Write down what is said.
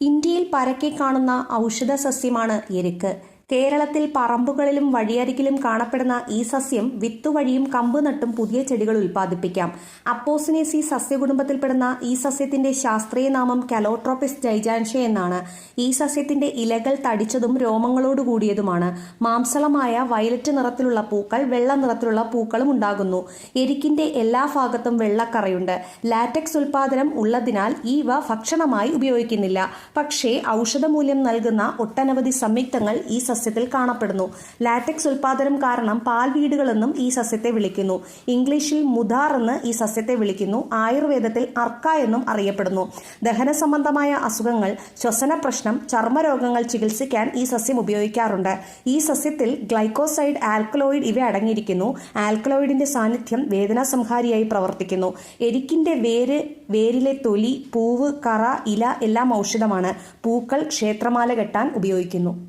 ഇന്ത്യയിൽ പരക്കെ കാണുന്ന ഔഷധ സസ്യമാണ് എരുക്ക്. കേരളത്തിൽ പറമ്പുകളിലും വഴിയരികിലും കാണപ്പെടുന്ന ഈ സസ്യം വിത്തുവഴിയും കമ്പ് നട്ടും പുതിയ ചെടികൾ ഉൽപ്പാദിപ്പിക്കാം. അപ്പോസിനേസി സസ്യകുടുംബത്തിൽപ്പെടുന്ന ഈ സസ്യത്തിന്റെ ശാസ്ത്രീയ നാമം കലോട്രോപിസ് ജൈജാൻഷ എന്നാണ്. ഈ സസ്യത്തിന്റെ ഇലകൾ തടിച്ചതും രോമങ്ങളോട് കൂടിയതുമാണ്. മാംസളമായ വയലറ്റ് നിറത്തിലുള്ള പൂക്കൾ വെള്ള നിറത്തിലുള്ള പൂക്കളും ഉണ്ടാകുന്നു. എരിക്കിന്റെ എല്ലാ ഭാഗത്തും വെള്ളക്കറയുണ്ട്. ലാറ്റക്സ് ഉൽപാദനം ഉള്ളതിനാൽ ഇവ ഭക്ഷണമായി ഉപയോഗിക്കുന്നില്ല. പക്ഷേ ഔഷധമൂല്യം നൽകുന്ന ഒട്ടനവധി സംയുക്തങ്ങൾ ഈ സസ്യത്തിൽ കാണപ്പെടുന്നു. ലാറ്റക്സ് ഉൽപാദനം കാരണം പാൽ വീടുകളെന്നും ഈ സസ്യത്തെ വിളിക്കുന്നു. ഇംഗ്ലീഷിൽ മുതാർ എന്ന് ഈ സസ്യത്തെ വിളിക്കുന്നു. ആയുർവേദത്തിൽ അർക്ക എന്നും അറിയപ്പെടുന്നു. ദഹന സംബന്ധമായ അസുഖങ്ങൾ ശ്വസന പ്രശ്നം ചർമ്മരോഗങ്ങൾ ചികിത്സിക്കാൻ ഈ സസ്യം ഉപയോഗിക്കാറുണ്ട്. ഈ സസ്യത്തിൽ ഗ്ലൈക്കോസൈഡ് ആൽക്കലോയിഡ് ഇവ അടങ്ങിയിരിക്കുന്നു. ആൽക്കലോയിഡിന്റെ സാന്നിധ്യം വേദനാ സംഹാരിയായി പ്രവർത്തിക്കുന്നു. എരിക്കിന്റെ വേര് വേരിലെ തൊലി പൂവ് കറ ഇല എല്ലാം ഔഷധമാണ്. പൂക്കൾ ക്ഷേത്രമാല കെട്ടാൻ ഉപയോഗിക്കുന്നു.